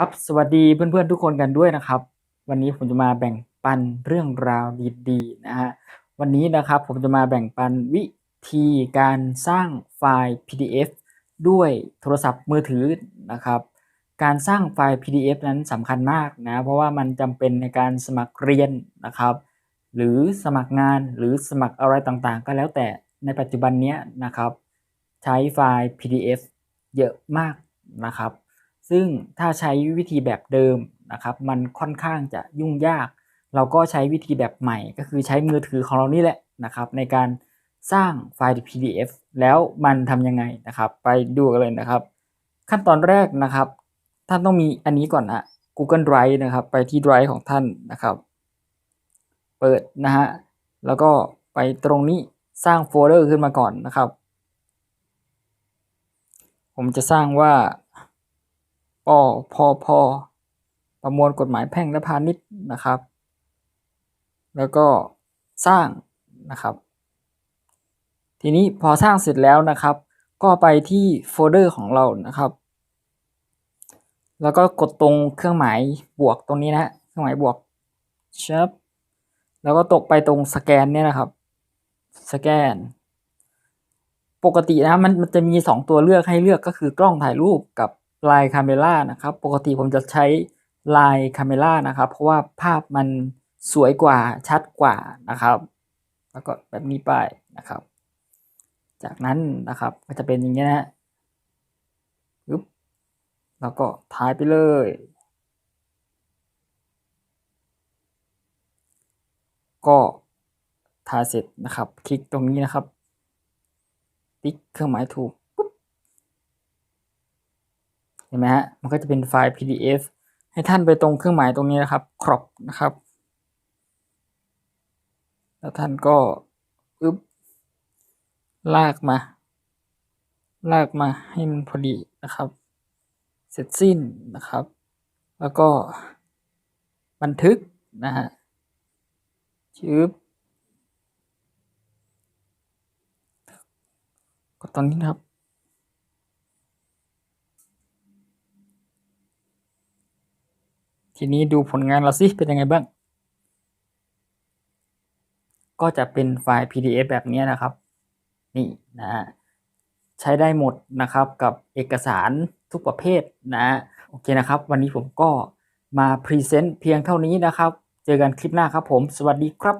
ครับสวัสดีเพื่อนๆทุกคนกันด้วยนะครับ วันนี้ผมจะมาแบ่งปันเรื่องราวดีๆนะฮะวันนี้นะครับผมจะมาแบ่งปันวิธีการสร้างไฟล์ PDF ด้วยโทรศัพท์มือถือนะครับ การสร้างไฟล์ PDF นั้นสำคัญมากนะเพราะว่ามันจำเป็นในการสมัครเรียนนะครับ หรือสมัครงานหรือสมัครอะไรต่างๆ ก็แล้วแต่ในปัจจุบันนี้นะครับ ใช้ไฟล์ PDF เยอะมากนะครับ ซึ่งถ้าใช้วิธีแบบเดิมนะครับ มันค่อนข้างจะยุ่งยาก เราก็ใช้วิธีแบบใหม่ ก็คือใช้มือถือของเรานี่แหละนะครับในการสร้างไฟล์ PDF แล้วมันทำยังไงนะครับ ไปดูกันเลยนะครับ ขั้นตอนแรกนะครับท่านต้องมีอันนี้ก่อนนะ Google Drive นะครับ ไปที่ Drive ของท่านนะครับ เปิดนะฮะแล้วก็ไปตรงนี้สร้างโฟลเดอร์ขึ้นมาก่อนนะครับ ผมจะสร้างว่า ปอพอพอประมวลกฎหมายแพ่งและพาณิชย์นะครับ แล้วก็สร้างนะครับ ทีนี้พอสร้างเสร็จแล้วนะครับ ก็ไปที่โฟลเดอร์ของเรานะครับ แล้วก็กดตรงเครื่องหมายบวกตรงนี้นะฮะเครื่องหมายบวกชับแล้วก็ตกไปตรงสแกนเนี่ยนะครับ สแกน ปกตินะมันมันจะมี 2 ตัวเลือกให้เลือกก็คือกล้องถ่ายรูปกับ ลน์คาเมล่านะครับ ปกติผมจะใช้ลน์คาเมล่านะครับ เพราะว่าภาพมันสวยกว่าชัดกว่านะครับ แล้วก็แบบนี้ไปนะครับ จากนั้นนะครับก็จะเป็นอย่างนี้นะปึ๊บแล้วก็ถ่ายไปเลย ก็ถ่าเสร็จนะครับ คลิกตรงนี้นะครับ ติ๊กเครื่องหมายถูก เห็นไหมฮะ มันก็จะเป็นไฟล์ PDF ให้ท่านไปตรงเครื่องหมายตรงนี้นะครับครอบนะครับ แล้วท่านก็ปึ๊บลากมา ลากมาให้มันพอดีนะครับ เสร็จสิ้นนะครับ แล้วก็บันทึกนะฮะชืบกดตรงนี้นะครับ ทีนี้ดูผลงานเราสิเป็นยังไงบ้าง ก็จะเป็นไฟล์ PDF แบบนี้นะครับ นี่นะใช้ได้หมดนะครับกับเอกสารทุกประเภทนะโอเคนะครับ วันนี้ผมก็มาพรีเซนต์เพียงเท่านี้นะครับ เจอกันคลิปหน้าครับผม สวัสดีครับ